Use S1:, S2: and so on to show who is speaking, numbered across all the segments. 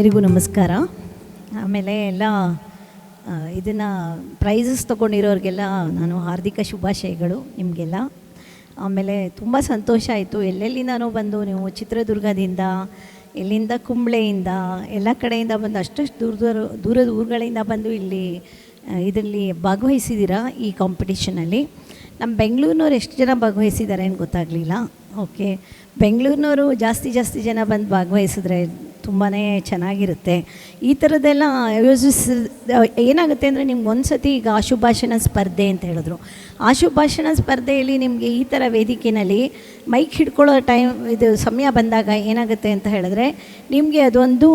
S1: ಎಲ್ಲರಿಗೂ ನಮಸ್ಕಾರ. ಆಮೇಲೆ ಎಲ್ಲ ಇದನ್ನು ಪ್ರೈಸಸ್ ತೊಗೊಂಡಿರೋರಿಗೆಲ್ಲ ನಾನು ಹಾರ್ದಿಕ ಶುಭಾಶಯಗಳು ನಿಮಗೆಲ್ಲ. ಆಮೇಲೆ ತುಂಬ ಸಂತೋಷ ಆಯಿತು. ಎಲ್ಲೆಲ್ಲಿಂದನೋ ಬಂದು ನೀವು ಚಿತ್ರದುರ್ಗದಿಂದ, ಎಲ್ಲಿಂದ ಕುಂಬ್ಳೆಯಿಂದ, ಎಲ್ಲ ಕಡೆಯಿಂದ ಬಂದು, ಅಷ್ಟಷ್ಟು ದೂರ ದೂರ ದೂರದ ಊರುಗಳಿಂದ ಬಂದು ಇಲ್ಲಿ ಇದರಲ್ಲಿ ಭಾಗವಹಿಸಿದ್ದೀರಾ ಈ ಕಾಂಪಿಟೇಷನಲ್ಲಿ ನಮ್ಮ ಬೆಂಗಳೂರಿನವ್ರು ಎಷ್ಟು ಜನ ಭಾಗವಹಿಸಿದ್ದಾರೆ ಏನು ಗೊತ್ತಾಗಲಿಲ್ಲ. ಓಕೆ ಬೆಂಗಳೂರಿನವರು ಜಾಸ್ತಿ ಜಾಸ್ತಿ ಜನ ಬಂದು ಭಾಗವಹಿಸಿದ್ರೆ ತುಂಬಾ ಚೆನ್ನಾಗಿರುತ್ತೆ. ಈ ಥರದ್ದೆಲ್ಲ ಯೋಜಿಸ ಏನಾಗುತ್ತೆ ಅಂದರೆ ನಿಮ್ಗೆ ಒಂದು ಸತಿ ಈಗ ಆಶುಭಾಷಣ ಸ್ಪರ್ಧೆ ಅಂತ ಹೇಳಿದ್ರು. ಆಶುಭಾಷಣ ಸ್ಪರ್ಧೆಯಲ್ಲಿ ನಿಮಗೆ ಈ ಥರ ವೇದಿಕೆಯಲ್ಲಿ ಮೈಕ್ ಹಿಡ್ಕೊಳ್ಳೋ ಟೈಮ್ ಇದು ಸಮಯ ಬಂದಾಗ ಏನಾಗುತ್ತೆ ಅಂತ ಹೇಳಿದ್ರೆ ನಿಮಗೆ ಅದೊಂದು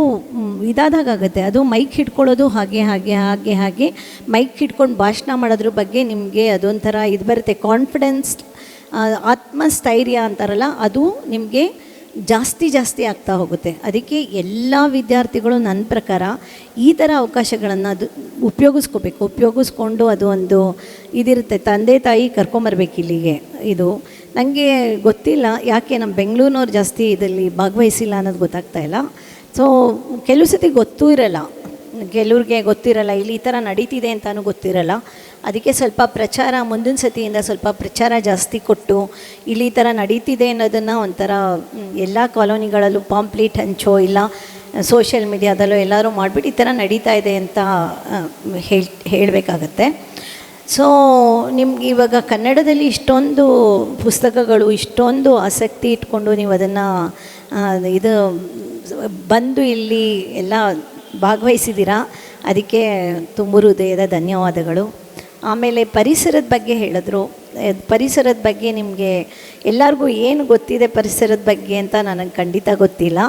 S1: ಇದಾದಾಗ ಆಗುತ್ತೆ. ಅದು ಮೈಕ್ ಹಿಡ್ಕೊಳ್ಳೋದು ಹಾಗೆ ಹಾಗೆ ಹಾಗೆ ಹಾಗೆ ಮೈಕ್ ಹಿಡ್ಕೊಂಡು ಭಾಷಣ ಮಾಡೋದ್ರ ಬಗ್ಗೆ ನಿಮಗೆ ಅದೊಂಥರ ಇದು ಬರುತ್ತೆ. ಕಾನ್ಫಿಡೆನ್ಸ್ ಆತ್ಮಸ್ಥೈರ್ಯ ಅಂತಾರಲ್ಲ, ಅದು ನಿಮಗೆ ಜಾಸ್ತಿ ಜಾಸ್ತಿ ಆಗ್ತಾ ಹೋಗುತ್ತೆ. ಅದಕ್ಕೆ ಎಲ್ಲ ವಿದ್ಯಾರ್ಥಿಗಳು ನನ್ನ ಪ್ರಕಾರ ಈ ಥರ ಅವಕಾಶಗಳನ್ನು ಅದು ಉಪಯೋಗಿಸ್ಕೋಬೇಕು. ಉಪಯೋಗಿಸ್ಕೊಂಡು ಅದು ಒಂದು ಇದಿರುತ್ತೆ. ತಂದೆ ತಾಯಿ ಕರ್ಕೊಂಬರ್ಬೇಕು ಇಲ್ಲಿಗೆ ಇದು. ನನಗೆ ಗೊತ್ತಿಲ್ಲ, ಯಾಕೆ ನಮ್ಮ ಬೆಂಗಳೂರಿನವ್ರು ಜಾಸ್ತಿ ಇದರಲ್ಲಿ ಭಾಗವಹಿಸಿಲ್ಲ ಅನ್ನೋದು ಗೊತ್ತಾಗ್ತಾ ಇಲ್ಲ. ಸೊ ಕೆಲವು ಸತಿ ಗೊತ್ತೂ ಇರಲ್ಲ. ಕೆಲವ್ರಿಗೆ ಗೊತ್ತಿರಲ್ಲ, ಇಲ್ಲಿ ಈ ಥರ ನಡೀತಿದೆ ಅಂತಲೂ ಗೊತ್ತಿರಲ್ಲ. ಅದಕ್ಕೆ ಸ್ವಲ್ಪ ಪ್ರಚಾರ, ಮುಂದಿನ ಸತಿಯಿಂದ ಸ್ವಲ್ಪ ಪ್ರಚಾರ ಜಾಸ್ತಿ ಕೊಟ್ಟು ಇಲ್ಲಿ ಥರ ನಡೀತಿದೆ ಅನ್ನೋದನ್ನು ಒಂಥರ ಎಲ್ಲ ಕಾಲೋನಿಗಳಲ್ಲೂ ಪಾಂಪ್ಲೇಟ್ ಹಂಚೋ, ಇಲ್ಲ ಸೋಷಿಯಲ್ ಮೀಡಿಯಾದಲ್ಲೋ ಎಲ್ಲರೂ ಮಾಡಿಬಿಟ್ಟು ಈ ಥರ ನಡೀತಾ ಇದೆ ಅಂತ ಹೇಳಿ, ಹೇಳಬೇಕಾಗತ್ತೆ. ಸೊ ನಿಮ್ಗೆ ಇವಾಗ ಕನ್ನಡದಲ್ಲಿ ಇಷ್ಟೊಂದು ಪುಸ್ತಕಗಳು, ಇಷ್ಟೊಂದು ಆಸಕ್ತಿ ಇಟ್ಕೊಂಡು ನೀವು ಅದನ್ನು ಇದು ಬಂದು ಇಲ್ಲಿ ಎಲ್ಲ ಭಾಗವಹಿಸಿದ್ದೀರಾ? ಅದಕ್ಕೆ ತುಂಬ ಹೃದಯದ ಧನ್ಯವಾದಗಳು. ಆಮೇಲೆ ಪರಿಸರದ ಬಗ್ಗೆ ಹೇಳಿದ್ರು. ಪರಿಸರದ ಬಗ್ಗೆ ನಿಮಗೆ ಎಲ್ಲರಿಗೂ ಏನು ಗೊತ್ತಿದೆ ಪರಿಸರದ ಬಗ್ಗೆ ಅಂತ ನನಗೆ ಖಂಡಿತ ಗೊತ್ತಿಲ್ಲ.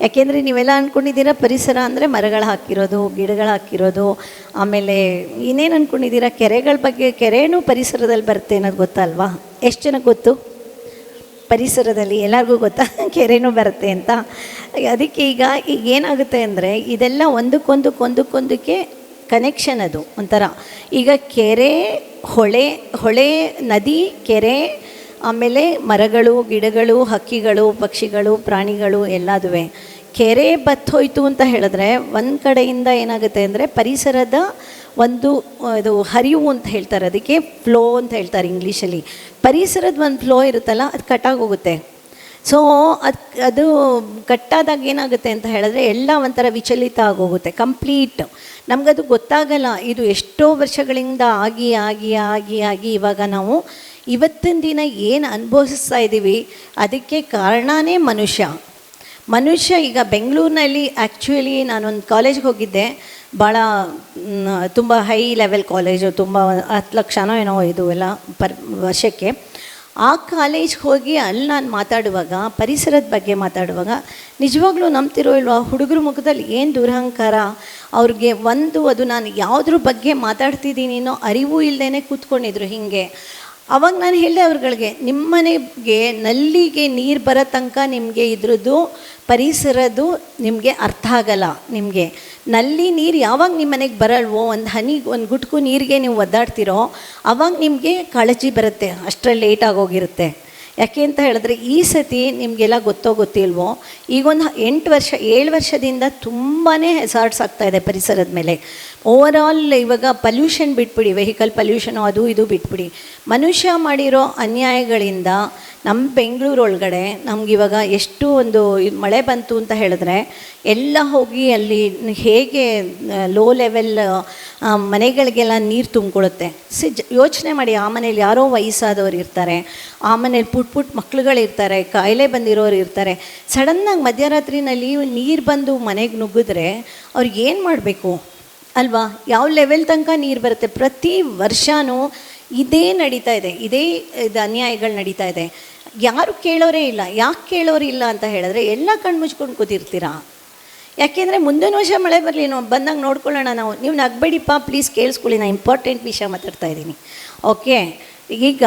S1: ಯಾಕೆಂದರೆ ನೀವೆಲ್ಲ ಅಂದ್ಕೊಂಡಿದ್ದೀರಾ ಪರಿಸರ ಅಂದರೆ ಮರಗಳು ಹಾಕಿರೋದು, ಗಿಡಗಳು ಹಾಕಿರೋದು, ಆಮೇಲೆ ಇನ್ನೇನು ಅಂದ್ಕೊಂಡಿದ್ದೀರಾ ಕೆರೆಗಳ ಬಗ್ಗೆ, ಕೆರೆನೂ ಪರಿಸರದಲ್ಲಿ ಬರುತ್ತೆ ಅನ್ನೋದು ಗೊತ್ತಲ್ವಾ? ಎಷ್ಟು ಜನಕ್ಕೆ ಗೊತ್ತು? ಪರಿಸರದಲ್ಲಿ ಎಲ್ಲರಿಗೂ ಗೊತ್ತಾ? ಕೆರೆನೂ ಬರುತ್ತೆ ಅಂತ. ಅದಕ್ಕೆ ಈಗ ಈಗ ಏನಾಗುತ್ತೆ ಅಂದರೆ ಇದೆಲ್ಲ ಒಂದಕ್ಕೊಂದಕ್ಕೊಂದಕ್ಕೊಂದಕ್ಕೆ ಕನೆಕ್ಷನ್ ಅದು. ಒಂಥರ ಈಗ ಕೆರೆ, ಹೊಳೆ ಹೊಳೆ ನದಿ, ಕೆರೆ, ಆಮೇಲೆ ಮರಗಳು, ಗಿಡಗಳು, ಹಕ್ಕಿಗಳು, ಪಕ್ಷಿಗಳು, ಪ್ರಾಣಿಗಳು ಎಲ್ಲದುವೆ. ಕೆರೆ ಬತ್ತೋಯ್ತು ಅಂತ ಹೇಳಿದ್ರೆ ಒಂದು ಕಡೆಯಿಂದ ಏನಾಗುತ್ತೆ ಅಂದರೆ ಪರಿಸರದ ಒಂದು ಇದು ಹರಿವು ಅಂತ ಹೇಳ್ತಾರೆ. ಅದಕ್ಕೆ ಫ್ಲೋ ಅಂತ ಹೇಳ್ತಾರೆ ಇಂಗ್ಲೀಷಲ್ಲಿ. ಪರಿಸರದ ಒಂದು ಫ್ಲೋ ಇರುತ್ತಲ್ಲ, ಅದು ಕಟ್ಟಾಗೋಗುತ್ತೆ ಸೊ ಅದು ಅದು ಕಟ್ಟಾದಾಗ ಏನಾಗುತ್ತೆ ಅಂತ ಹೇಳಿದ್ರೆ ಎಲ್ಲ ಒಂಥರ ವಿಚಲಿತ ಆಗೋಗುತ್ತೆ ಕಂಪ್ಲೀಟ್ ನಮಗದು ಗೊತ್ತಾಗಲ್ಲ, ಇದು ಎಷ್ಟೋ ವರ್ಷಗಳಿಂದ ಆಗಿ ಆಗಿ ಆಗಿ ಆಗಿ ಇವಾಗ ನಾವು ಇವತ್ತಿನ ದಿನ ಏನು ಅನುಭವಿಸ್ತಾ ಇದ್ದೀವಿ ಅದಕ್ಕೆ ಕಾರಣನೇ ಮನುಷ್ಯ. ಮನುಷ್ಯ ಈಗ ಬೆಂಗಳೂರಿನಲ್ಲಿ ಆ್ಯಕ್ಚುಲಿ ನಾನೊಂದು ಕಾಲೇಜ್ಗೆ ಹೋಗಿದ್ದೆ, ಭಾಳ ತುಂಬ ಹೈ ಲೆವೆಲ್ ಕಾಲೇಜು ತುಂಬ ಹತ್ತು ಲಕ್ಷನೋ ಏನೋ ಇದು ಎಲ್ಲ ಪರ್ ವರ್ಷಕ್ಕೆ. ಆ ಕಾಲೇಜ್ಗೆ ಹೋಗಿ ಅಲ್ಲಿ ನಾನು ಮಾತಾಡುವಾಗ, ಪರಿಸರದ ಬಗ್ಗೆ ಮಾತಾಡುವಾಗ, ನಿಜವಾಗ್ಲೂ ನಂಬ್ತಿರೋ ಇಲ್ವಾ? ಹುಡುಗರ ಮುಖದಲ್ಲಿ ಏನು ದುರಹಂಕಾರ? ಅವ್ರಿಗೆ ಒಂದು, ಅದು ನಾನು ಯಾವುದ್ರ ಬಗ್ಗೆ ಮಾತಾಡ್ತಿದ್ದೀನಿನೋ ಅರಿವು ಇಲ್ಲದೇ ಕೂತ್ಕೊಂಡಿದ್ರು ಹೀಗೆ. ಅವಾಗ ನಾನು ಹೇಳಿದೆ ಅವ್ರುಗಳಿಗೆ, ನಿಮ್ಮನೆಗೆ ನಲ್ಲಿಗೆ ನೀರು ಬರೋ ತನಕ ನಿಮಗೆ ಇದ್ರದ್ದು ಪರಿಸರದ್ದು ನಿಮಗೆ ಅರ್ಥ ಆಗಲ್ಲ ನಿಮಗೆ. ನಲ್ಲಿ ನೀರು ಯಾವಾಗ ನಿಮ್ಮ ಮನೆಗೆ ಬರಲ್ವೋ, ಒಂದು ಹನಿ, ಒಂದು ಗುಟ್ಕು ನೀರಿಗೆ ನೀವು ಒದ್ದಾಡ್ತಿರೋ, ಅವಾಗ ನಿಮಗೆ ಕಾಳಜಿ ಬರುತ್ತೆ, ಅಷ್ಟರಲ್ಲಿ ಲೇಟ್ ಆಗೋಗಿರುತ್ತೆ. ಯಾಕೆ ಅಂತ ಹೇಳಿದ್ರೆ, ಈ ಸತಿ ನಿಮಗೆಲ್ಲ ಗೊತ್ತೋ ಗೊತ್ತಿಲ್ವೋ, ಈಗೊಂದು ಎಂಟು ವರ್ಷ, ಏಳು ವರ್ಷದಿಂದ ತುಂಬಾ ಹೆಸಾರ್ಟ್ಸ್ ಆಗ್ತಾಯಿದೆ ಪರಿಸರದ ಮೇಲೆ. ಓವರ್ ಆಲ್ ಇವಾಗ ಪಲ್ಯೂಷನ್ ಬಿಟ್ಬಿಡಿ ವೆಹಿಕಲ್ ಪಲ್ಯೂಷನು ಅದು ಇದು ಬಿಟ್ಬಿಡಿ. ಮನುಷ್ಯ ಮಾಡಿರೋ ಅನ್ಯಾಯಗಳಿಂದ ನಮ್ಮ ಬೆಂಗಳೂರು ಒಳಗಡೆ ನಮಗಿವಾಗ ಎಷ್ಟು ಒಂದು ಮಳೆ ಬಂತು ಅಂತ ಹೇಳಿದ್ರೆ, ಎಲ್ಲ ಹೋಗಿ ಅಲ್ಲಿ ಹೇಗೆ ಲೋ ಲೆವೆಲ್ ಮನೆಗಳಿಗೆಲ್ಲ ನೀರು ತುಂಬಿಕೊಳ್ಳುತ್ತೆ ಸಿ ಯೋಚನೆ ಮಾಡಿ, ಆ ಮನೇಲಿ ಯಾರೋ ವಯಸ್ಸಾದವ್ರು ಇರ್ತಾರೆ, ಆ ಮನೇಲಿ ಪುಟ್ ಪುಟ್ ಮಕ್ಳುಗಳಿರ್ತಾರೆ ಕಾಯಿಲೆ ಬಂದಿರೋರು ಇರ್ತಾರೆ. ಸಡನ್ನಾಗಿ ಮಧ್ಯರಾತ್ರಿನಲ್ಲಿ ನೀರು ಬಂದು ಮನೆಗೆ ನುಗ್ಗಿದ್ರೆ ಅವ್ರಿಗೆ ಏನು ಮಾಡಬೇಕು? ಅಲ್ವಾ? ಯಾವ ಲೆವೆಲ್ ತನಕ ನೀರು ಬರುತ್ತೆ? ಪ್ರತಿ ವರ್ಷವೂ ಇದೇ ನಡೀತಾ ಇದೆ. ಇದೇ ಇದು ಅನ್ಯಾಯಗಳು ನಡೀತಾ ಇದೆ. ಯಾರು ಕೇಳೋರೇ ಇಲ್ಲ. ಯಾಕೆ ಕೇಳೋರಿಲ್ಲ ಅಂತ ಹೇಳಿದ್ರೆ ಎಲ್ಲ ಕಣ್ಣು ಮುಚ್ಕೊಂಡು ಕೂತಿರ್ತೀರಾ? ಯಾಕೆಂದರೆ ಮುಂದಿನ ವರ್ಷ ಮಳೆ ಬರಲಿ ನಾವು ಬಂದಾಗ ನೋಡ್ಕೊಳ್ಳೋಣ ನಾವು. ನೀವು ನಗ್ಬೇಡಿಪ್ಪ ಪ್ಲೀಸ್ ಕೇಳಿಸ್ಕೊಳ್ಳಿ. ನಾನು ಇಂಪಾರ್ಟೆಂಟ್ ವಿಷಯ ಮಾತಾಡ್ತಾ ಇದ್ದೀನಿ. ಓಕೆ ಈಗ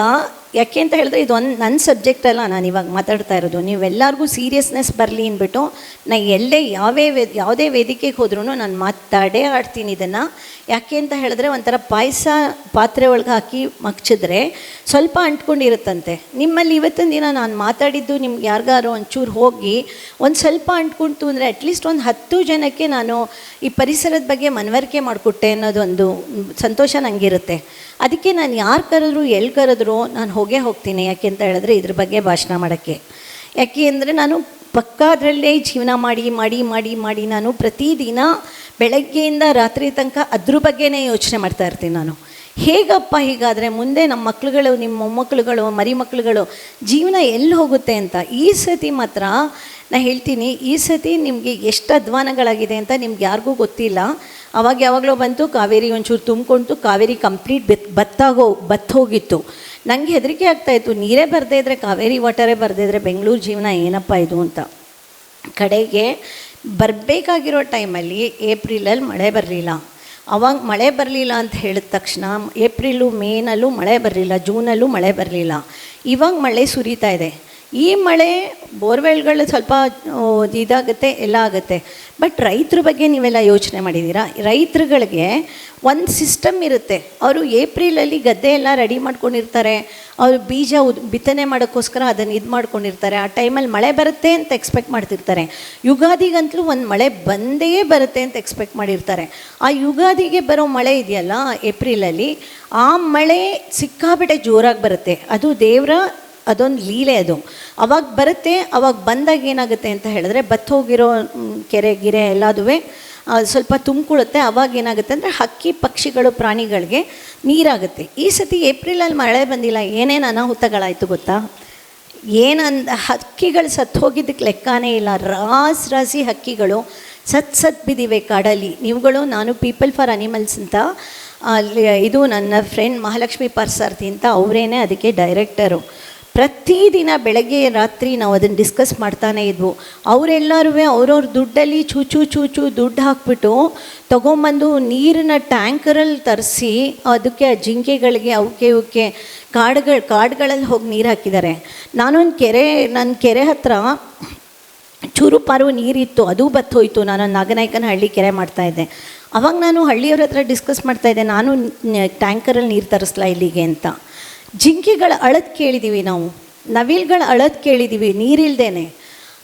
S1: ಯಾಕೆ ಅಂತ ಹೇಳಿದ್ರೆ ಇದು ಒಂದು ನನ್ನ ಸಬ್ಜೆಕ್ಟ್ ಅಲ್ಲ, ನಾನು ಇವಾಗ ಮಾತಾಡ್ತಾ ಇರೋದು. ನೀವೆಲ್ಲರಿಗೂ ಸೀರಿಯಸ್ನೆಸ್ ಬರಲಿ ಅಂದ್ಬಿಟ್ಟು ನಾ ಎಲ್ಲೇ ಯಾವೇ ವೇ ಯಾವುದೇ ವೇದಿಕೆಗೆ ಹೋದ್ರೂ ನಾನು ಮಾತಾಡೇ ಆಡ್ತೀನಿ ಇದನ್ನು. ಯಾಕೆ ಅಂತ ಹೇಳಿದ್ರೆ ಒಂಥರ ಪಾಯಸ ಪಾತ್ರೆ ಒಳಗೆ ಹಾಕಿ ಮಗ್ಚಿದ್ರೆ ಸ್ವಲ್ಪ ಅಂಟ್ಕೊಂಡಿರುತ್ತಂತೆ. ನಿಮ್ಮಲ್ಲಿ ಇವತ್ತಿನ ದಿನ ನಾನು ಮಾತಾಡಿದ್ದು ನಿಮ್ಗೆ ಯಾರಿಗಾರು ಒಂಚೂರು ಹೋಗಿ ಒಂದು ಸ್ವಲ್ಪ ಅಂಟ್ಕೊಂತು ಅಂದರೆ ಅಟ್ಲೀಸ್ಟ್ ಒಂದು ಹತ್ತು ಜನಕ್ಕೆ ನಾನು ಈ ಪರಿಸರದ ಬಗ್ಗೆ ಮನವರಿಕೆ ಮಾಡಿಕೊಟ್ಟೆ ಅನ್ನೋದೊಂದು ಸಂತೋಷ ನನಗಿರುತ್ತೆ ಅದಕ್ಕೆ ನಾನು ಯಾರು ಕರೆದ್ರು ಎಲ್ಲಿ ಕರೆದ್ರು ನಾನು ಹೋಗೇ ಹೋಗ್ತೀನಿ, ಯಾಕೆ ಅಂತ ಹೇಳಿದ್ರೆ ಇದ್ರ ಬಗ್ಗೆ ಭಾಷಣ ಮಾಡೋಕ್ಕೆ. ಯಾಕೆ ಅಂದರೆ ನಾನು ಪಕ್ಕ ಅದರಲ್ಲೇ ಜೀವನ ಮಾಡಿ ಮಾಡಿ ಮಾಡಿ ಮಾಡಿ ನಾನು ಪ್ರತಿದಿನ ಬೆಳಗ್ಗೆಯಿಂದ ರಾತ್ರಿ ತನಕ ಅದ್ರ ಬಗ್ಗೆನೇ ಯೋಚನೆ ಮಾಡ್ತಾ ಇರ್ತೀನಿ ನಾನು. ಹೇಗಪ್ಪ ಹೀಗಾದರೆ ಮುಂದೆ ನಮ್ಮ ಮಕ್ಕಳುಗಳು ನಿಮ್ಮ ಮೊಮ್ಮಕ್ಕಳುಗಳು ಮರಿ ಮಕ್ಕಳುಗಳು ಜೀವನ ಎಲ್ಲಿ ಹೋಗುತ್ತೆ ಅಂತ? ಈ ಸತಿ ಮಾತ್ರ ನಾನು ಹೇಳ್ತೀನಿ, ಈ ಸತಿ ನಿಮಗೆ ಎಷ್ಟು ಅಧ್ವಾನಗಳಾಗಿದೆ ಅಂತ ನಿಮ್ಗೆ ಯಾರಿಗೂ ಗೊತ್ತಿಲ್ಲ. ಅವಾಗ ಯಾವಾಗಲೂ ಬಂತು, ಕಾವೇರಿ ಒಂಚೂರು ತುಂಬಿಕೊಂಡು ಕಾವೇರಿ ಕಂಪ್ಲೀಟ್ ಬೆತ್ ಬತ್ತಾಗೋ ಬತ್ತು ಹೋಗಿತ್ತು. ನನಗೆ ಹೆದರಿಕೆ ಆಗ್ತಾಯಿತ್ತು ನೀರೇ ಬರದೇ ಇದ್ದರೆ ಕಾವೇರಿ ವಾಟರೇ ಬರದೇ ಇದ್ದರೆ ಬೆಂಗಳೂರು ಜೀವನ ಏನಪ್ಪ ಇದು ಅಂತ. ಕಡೆಗೆ ಬರಬೇಕಾಗಿರೋ ಟೈಮಲ್ಲಿ ಏಪ್ರಿಲಲ್ಲಿ ಮಳೆ ಬರಲಿಲ್ಲ. ಅವಾಗ ಮಳೆ ಬರಲಿಲ್ಲ ಅಂತ ಹೇಳಿದ ತಕ್ಷಣ ಏಪ್ರಿಲು ಮೇನಲ್ಲೂ ಮಳೆ ಬರಲಿಲ್ಲ, ಜೂನಲ್ಲೂ ಮಳೆ ಬರಲಿಲ್ಲ. ಇವಾಗ ಮಳೆ ಸುರಿತಾ ಇದೆ. ಈ ಮಳೆ ಬೋರ್ವೆಲ್ಗಳು ಸ್ವಲ್ಪ ಇದಾಗುತ್ತೆ, ಎಲ್ಲ ಆಗುತ್ತೆ. ಬಟ್ ರೈತರ ಬಗ್ಗೆ ನೀವೆಲ್ಲ ಯೋಚನೆ ಮಾಡಿದ್ದೀರಾ? ರೈತರುಗಳಿಗೆ ಒಂದು ಸಿಸ್ಟಮ್ ಇರುತ್ತೆ. ಅವರು ಏಪ್ರಿಲಲ್ಲಿ ಗದ್ದೆ ಎಲ್ಲ ರೆಡಿ ಮಾಡ್ಕೊಂಡಿರ್ತಾರೆ. ಅವರು ಬೀಜ ಉದ್, ಬಿತ್ತನೆ ಮಾಡೋಕ್ಕೋಸ್ಕರ ಅದನ್ನು ಇದು ಮಾಡ್ಕೊಂಡಿರ್ತಾರೆ. ಆ ಟೈಮಲ್ಲಿ ಮಳೆ ಬರುತ್ತೆ ಅಂತ ಎಕ್ಸ್ಪೆಕ್ಟ್ ಮಾಡ್ತಿರ್ತಾರೆ. ಯುಗಾದಿಗಂತಲೂ ಒಂದು ಮಳೆ ಬಂದೇ ಬರುತ್ತೆ ಅಂತ ಎಕ್ಸ್ಪೆಕ್ಟ್ ಮಾಡಿರ್ತಾರೆ. ಆ ಯುಗಾದಿಗೆ ಬರೋ ಮಳೆ ಇದೆಯಲ್ಲ, ಏಪ್ರಿಲಲ್ಲಿ, ಆ ಮಳೆ ಸಿಕ್ಕಾಬಿಟ್ಟೆ ಜೋರಾಗಿ ಬರುತ್ತೆ. ಅದು ದೇವರ ಅದೊಂದು ಲೀಲೆ ಅದು. ಅವಾಗ ಬರುತ್ತೆ, ಅವಾಗ ಬಂದಾಗ ಏನಾಗುತ್ತೆ ಅಂತ ಹೇಳಿದ್ರೆ ಬತ್ತೋಗಿರೋ ಕೆರೆ, ಗಿರೆ ಎಲ್ಲದುವೆ ಸ್ವಲ್ಪ ತುಂಬಿಕೊಳ್ಳುತ್ತೆ. ಅವಾಗ ಏನಾಗುತ್ತೆ ಅಂದರೆ ಹಕ್ಕಿ ಪಕ್ಷಿಗಳು, ಪ್ರಾಣಿಗಳಿಗೆ ನೀರಾಗುತ್ತೆ. ಈ ಸತಿ ಏಪ್ರಿಲಲ್ಲಿ ಮಳೆ ಬಂದಿಲ್ಲ, ಏನೇನು ಅನಾಹುತಗಳಾಯಿತು ಗೊತ್ತಾ? ಏನಂದ, ಹಕ್ಕಿಗಳು ಸತ್ತು ಹೋಗಿದ್ದಕ್ಕೆ ಲೆಕ್ಕನೇ ಇಲ್ಲ. ರಾಸ್ ರಾಸಿ ಹಕ್ಕಿಗಳು ಸತ್ ಸತ್ ಬಿದ್ದಿವೆ ಕಾಡಲ್ಲಿ. ನೀವುಗಳು, ನಾನು ಪೀಪಲ್ ಫಾರ್ ಅನಿಮಲ್ಸ್ ಅಂತ, ಅಲ್ಲಿ, ಇದು ನನ್ನ ಫ್ರೆಂಡ್ ಮಹಾಲಕ್ಷ್ಮಿ ಪರ್ಸಾರ್ಥಿ ಅಂತ, ಅವರೇನೆ ಅದಕ್ಕೆ ಡೈರೆಕ್ಟರು. ಪ್ರತಿದಿನ ಬೆಳಗ್ಗೆ ರಾತ್ರಿ ನಾವು ಅದನ್ನು ಡಿಸ್ಕಸ್ ಮಾಡ್ತಾನೆ ಇದ್ವು. ಅವರೆಲ್ಲರೂ ಅವ್ರವ್ರ ದುಡ್ಡಲ್ಲಿ ಚೂಚು ಚೂಚು ದುಡ್ಡು ಹಾಕ್ಬಿಟ್ಟು ತೊಗೊಂಬಂದು ನೀರಿನ ಟ್ಯಾಂಕರಲ್ಲಿ ತರಿಸಿ ಅದಕ್ಕೆ ಆ ಜಿಂಕೆಗಳಿಗೆ ಅವಕ್ಕೆ ಇವಕ್ಕೆ ಕಾಡುಗಳು ಕಾಡುಗಳಲ್ಲಿ ಹೋಗಿ ನೀರು ಹಾಕಿದ್ದಾರೆ. ನಾನೊಂದು ಕೆರೆ ನನ್ನ ಕೆರೆ ಹತ್ರ ಚೂರು ಪಾರು ನೀರಿತ್ತು, ಅದು ಬತ್ತೋಯ್ತು ನಾನು ನಾಗನಾಯಕನ ಹಳ್ಳಿ ಕೆರೆ ಮಾಡ್ತಾಯಿದ್ದೆ ಅವಾಗ ನಾನು ಹಳ್ಳಿಯವ್ರ ಹತ್ರ ಡಿಸ್ಕಸ್ ಮಾಡ್ತಾಯಿದ್ದೆ ನಾನು ಟ್ಯಾಂಕರಲ್ಲಿ ನೀರು ತರಿಸ್ಲಾ ಇಲ್ಲಿಗೆ ಅಂತ. ಜಿಂಕೆಗಳ ಅಳದು ಕೇಳಿದ್ದೀವಿ ನಾವು, ನವಿಲ್ಗಳ ಅಳದು ಕೇಳಿದ್ದೀವಿ ನೀರಿಲ್ದೇನೆ.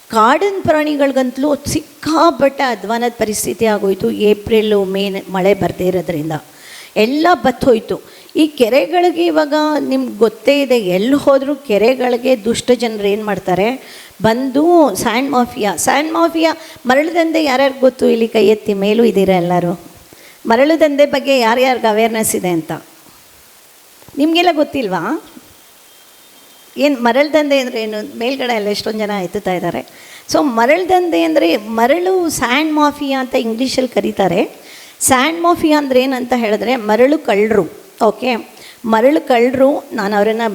S1: ಕಾಡಿನ ಪ್ರಾಣಿಗಳಿಗಂತಲೂ ಸಿಕ್ಕಾಪಟ್ಟೆ ಅಧ್ವಾನದ ಪರಿಸ್ಥಿತಿ ಆಗೋಯ್ತು. ಏಪ್ರಿಲು ಮೇ ಮಳೆ ಬರದೇ ಇರೋದ್ರಿಂದ. ಎಲ್ಲ ಬತ್ತೋಯ್ತು. ಈ ಕೆರೆಗಳಿಗೆ ಇವಾಗ ನಿಮ್ಗೆ ಗೊತ್ತೇ ಇದೆ ಎಲ್ಲಿ ಹೋದರೂ ಕೆರೆಗಳಿಗೆ ದುಷ್ಟ ಜನರು ಏನು ಮಾಡ್ತಾರೆ? ಬಂದು ಸ್ಯಾಂಡ್ ಮಾಫಿಯಾ. ಸ್ಯಾಂಡ್ ಮಾಫಿಯಾ ಮರಳು ದಂಧೆ ಯಾರ್ಯಾರು ಗೊತ್ತು? ಇಲ್ಲಿ ಕೈ ಎತ್ತಿ ಮೇಲೂ ಇದ್ದೀರಾ ಎಲ್ಲರೂ? ಮರಳು ದಂಧೆ ಬಗ್ಗೆ ಯಾರ್ಯಾರಿಗೆ ಅವೇರ್ನೆಸ್ ಇದೆ ಅಂತ? ನಿಮಗೆಲ್ಲ ಗೊತ್ತಿಲ್ವಾ? ಏನು ಮರಳು ದಂಧೆ ಅಂದರೆ ಏನು? ಮೇಲ್ಗಡೆ ಎಲ್ಲ ಎಷ್ಟೊಂದು ಜನ ಎತ್ತುತ್ತಾ ಇದ್ದಾರೆ. ಸೊ ಮರಳು ದಂಧೆ ಅಂದರೆ ಮರಳು ಸ್ಯಾಂಡ್ ಮಾಫಿಯಾ ಅಂತ ಇಂಗ್ಲೀಷಲ್ಲಿ ಕರೀತಾರೆ. ಸ್ಯಾಂಡ್ ಮಾಫಿಯಾ ಅಂದರೆ ಏನಂತ ಹೇಳಿದ್ರೆ ಮರಳು ಕಳ್ಳರು, ಓಕೆ? ಮರಳು ಕಳ್ಳರು, ನಾನು ಅವರನ್ನು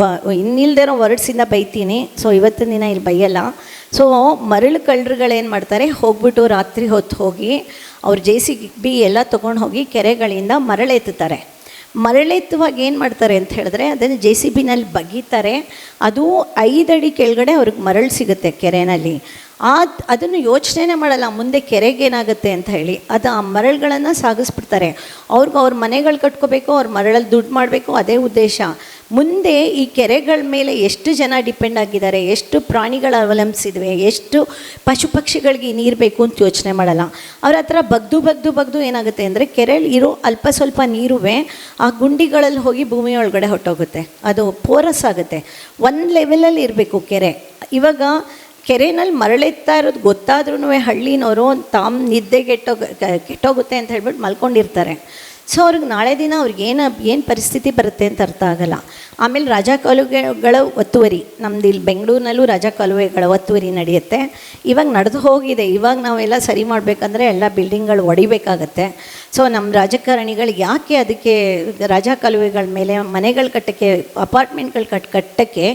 S1: ಬ ಇನ್ನಿಲ್ದಿರೋ ವರ್ಡ್ಸಿಂದ ಬೈತೀನಿ. ಸೊ ಇವತ್ತಿನ ದಿನ ಇಲ್ಲಿ ಬೈಯಲ್ಲ. ಸೊ ಮರಳು ಕಳ್ಳರುಗಳೇನು ಮಾಡ್ತಾರೆ? ಹೋಗ್ಬಿಟ್ಟು ರಾತ್ರಿ ಹೊತ್ತು ಹೋಗಿ ಅವ್ರು ಜೆ ಸಿ ಬಿ ಎಲ್ಲ ತೊಗೊಂಡು ಹೋಗಿ ಕೆರೆಗಳಿಂದ ಮರಳು ಎತ್ತುತ್ತಾರೆ. ಮರಳೆತ್ತುವಾಗ ಏನು ಮಾಡ್ತಾರೆ ಅಂತ ಹೇಳಿದ್ರೆ, ಅದನ್ನು ಜೆ ಸಿ ಬಿನಲ್ಲಿ ಬಗೀತಾರೆ. ಅದು ಐದಡಿ ಕೆಳಗಡೆ ಅವ್ರಿಗೆ ಮರಳು ಸಿಗುತ್ತೆ ಕೆರೆನಲ್ಲಿ. ಆ ಅದನ್ನು ಯೋಚನೆ ಮಾಡಲ್ಲ, ಮುಂದೆ ಕೆರೆಗೇನಾಗುತ್ತೆ ಅಂತ ಹೇಳಿ. ಅದು ಆ ಮರಳುಗಳನ್ನು ಸಾಗಿಸ್ಬಿಡ್ತಾರೆ. ಅವ್ರಿಗೆ ಅವ್ರ ಮನೆಗಳು ಕಟ್ಕೋಬೇಕು, ಅವ್ರ ಮರಳಲ್ಲಿ ದುಡ್ಡು ಮಾಡಬೇಕು, ಅದೇ ಉದ್ದೇಶ. ಮುಂದೆ ಈ ಕೆರೆಗಳ ಮೇಲೆ ಎಷ್ಟು ಜನ ಡಿಪೆಂಡ್ ಆಗಿದ್ದಾರೆ, ಎಷ್ಟು ಪ್ರಾಣಿಗಳು ಅವಲಂಬಿಸಿದ್ವೆ, ಎಷ್ಟು ಪಶು ಪಕ್ಷಿಗಳಿಗೆ ನೀರು ಬೇಕು ಅಂತ ಯೋಚನೆ ಮಾಡಲ್ಲ. ಅವ್ರ ಹತ್ರ ಬಗ್ದು ಬಗ್ದು ಬಗ್ದು ಏನಾಗುತ್ತೆ ಅಂದರೆ ಕೆರೆಯಲ್ಲಿ ಇರೋ ಅಲ್ಪ ಸ್ವಲ್ಪ ನೀರುವೆ ಆ ಗುಂಡಿಗಳಲ್ಲಿ ಹೋಗಿ ಭೂಮಿ ಒಳಗಡೆ ಹೊಟ್ಟೋಗುತ್ತೆ ಅದು ಪೋರಸ್ ಆಗುತ್ತೆ. ಒಂದು ಲೆವೆಲಲ್ಲಿ ಇರಬೇಕು ಕೆರೆ. ಇವಾಗ ಕೆರೆನಲ್ಲಿ ಮರಳೆತ್ತಾ ಇರೋದು ಗೊತ್ತಾದ್ರೂ ಹಳ್ಳಿನವರು ತಾಮ್ ನಿದ್ದೆ ಕೆಟ್ಟೋಗ ಕೆಟ್ಟೋಗುತ್ತೆ ಅಂತ ಹೇಳ್ಬಿಟ್ಟು ಮಲ್ಕೊಂಡಿರ್ತಾರೆ. ಸೊ ಅವ್ರಿಗೆ ನಾಳೆ ದಿನ ಅವ್ರಿಗೆ ಏನು ಏನು ಪರಿಸ್ಥಿತಿ ಬರುತ್ತೆ ಅಂತ ಅರ್ಥ ಆಗಲ್ಲ. ಆಮೇಲೆ ರಾಜಾ ಕಾಲುವೆಗಳ ಒತ್ತುವರಿ, ನಮ್ದು ಇಲ್ಲಿ ಬೆಂಗಳೂರಿನಲ್ಲೂ ರಾಜಾ ಕಾಲುವೆಗಳ ಒತ್ತುವರಿ ನಡೆಯುತ್ತೆ. ಇವಾಗ ನಡೆದು ಹೋಗಿದೆ. ಇವಾಗ ನಾವೆಲ್ಲ ಸರಿ ಮಾಡಬೇಕಂದ್ರೆ ಎಲ್ಲ ಬಿಲ್ಡಿಂಗ್ಗಳು ಒಡಿಬೇಕಾಗತ್ತೆ. ಸೊ ನಮ್ಮ ರಾಜಕಾರಣಿಗಳು ಯಾಕೆ ಅದಕ್ಕೆ ರಾಜಾ ಕಾಲುವೆಗಳ ಮೇಲೆ ಮನೆಗಳು ಕಟ್ಟಕ್ಕೆ, ಅಪಾರ್ಟ್ಮೆಂಟ್ಗಳು ಕಟ್, ಕಟ್ಟಕ್ಕೆ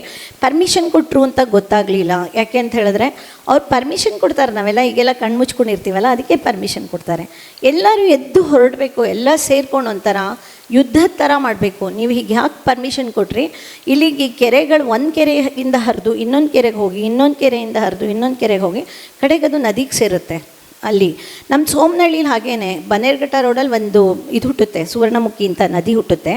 S1: ಪರ್ಮಿಷನ್ ಕೊಟ್ಟರು ಅಂತ ಗೊತ್ತಾಗಲಿಲ್ಲ. ಯಾಕೆ ಅಂತ ಹೇಳಿದ್ರೆ, ಅವ್ರು ಪರ್ಮಿಷನ್ ಕೊಡ್ತಾರೆ. ನಾವೆಲ್ಲ ಈಗೆಲ್ಲ ಕಣ್ಮುಚ್ಕೊಂಡಿರ್ತೀವಲ್ಲ, ಅದಕ್ಕೆ ಪರ್ಮಿಷನ್ ಕೊಡ್ತಾರೆ. ಎಲ್ಲರೂ ಎದ್ದು ಹೊರಡಬೇಕು. ಎಲ್ಲ ಸೇರ್ಕೊಂಡು ಒಂಥರ ಯುದ್ಧದ ಥರ ಮಾಡಬೇಕು. ನೀವು ಹೀಗೆ ಯಾಕೆ ಪರ್ಮಿಷನ್ ಕೊಟ್ರಿ? ಇಲ್ಲಿಗೆ ಕೆರೆಗಳು ಒಂದು ಕೆರೆಯಿಂದ ಹರಿದು ಇನ್ನೊಂದು ಕೆರೆಗೆ ಹೋಗಿ, ಇನ್ನೊಂದು ಕೆರೆಯಿಂದ ಹರಿದು ಇನ್ನೊಂದು ಕೆರೆಗೆ ಹೋಗಿ ಕಡೆಗೆ ಅದು ನದಿಗೆ ಸೇರುತ್ತೆ ಅಲ್ಲಿ. ನಮ್ಮ ಸೋಮನಹಳ್ಳಿಲಿ ಹಾಗೇನೆ ಬನೇರ್ಘಟ್ಟ ರೋಡಲ್ಲಿ ಒಂದು ಇದು ಹುಟ್ಟುತ್ತೆ, ಸುವರ್ಣಮುಖಿ ಅಂತ ನದಿ ಹುಟ್ಟುತ್ತೆ.